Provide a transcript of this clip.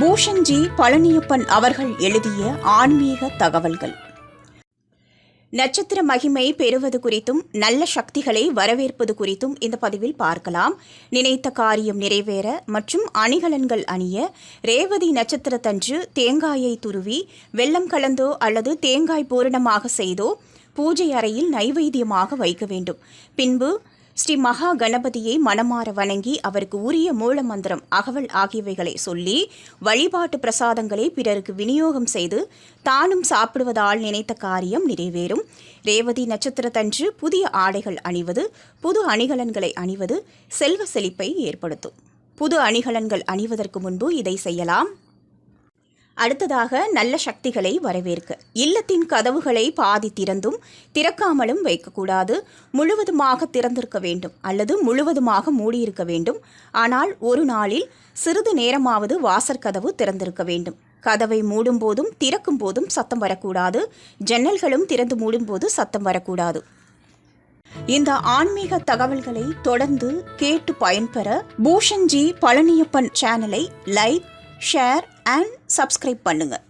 பூஷன்ஜி பழனியப்பன் அவர்கள் எழுதிய ஆன்மீக தகவல்கள். நட்சத்திர மகிமை பெறுவது குறித்தும் நல்ல சக்திகளை வரவேற்பது குறித்தும் இந்த பதிவில் பார்க்கலாம். நினைத்த காரியம் நிறைவேற மற்றும் அணிகலன்கள் அணிய ரேவதி நட்சத்திரத்தன்று தேங்காயை துருவி வெள்ளம் கலந்தோ அல்லது தேங்காய் பூரணமாக செய்தோ பூஜை அறையில் நைவேத்தியமாக வைக்க வேண்டும். பின்பு ஸ்ரீ மகா கணபதியை மனமாற வணங்கி அவருக்கு உரிய மூல மந்திரம் அகவல் ஆகியவைகளை சொல்லி வழிபாட்டு பிரசாதங்களை பிறருக்கு விநியோகம் செய்து தானும் சாப்பிடுவதால் நினைத்த காரியம் நிறைவேறும். ரேவதி நட்சத்திரத்தன்று புதிய ஆடைகள் அணிவது புது அணிகலன்களை அணிவது செல்வ செழிப்பை ஏற்படுத்தும். புது அணிகலன்கள் அணிவதற்கு முன்பு இதை செய்யலாம். அடுத்ததாக நல்ல சக்திகளை வரவேற்க. இல்லத்தின் கதவுகளை பாதி திறந்தும் திறக்காமலும் வைக்கக்கூடாது. முழுவதுமாக திறந்திருக்க வேண்டும் அல்லது முழுவதுமாக மூடியிருக்க வேண்டும். ஆனால் ஒரு நாளில் சிறிது நேரமாவது வாசற்கதவு திறந்திருக்க வேண்டும். கதவை மூடும் போதும் திறக்கும் போதும் சத்தம் வரக்கூடாது. ஜன்னல்களும் திறந்து மூடும்போது சத்தம் வரக்கூடாது. இந்த ஆன்மீக தகவல்களை தொடர்ந்து கேட்டு பயன்பெற பூஷன்ஜி பழனியப்பன் சேனலை லைக் ஷேர் அண்ட் சப்ஸ்கிரைப் பண்ணுங்கள்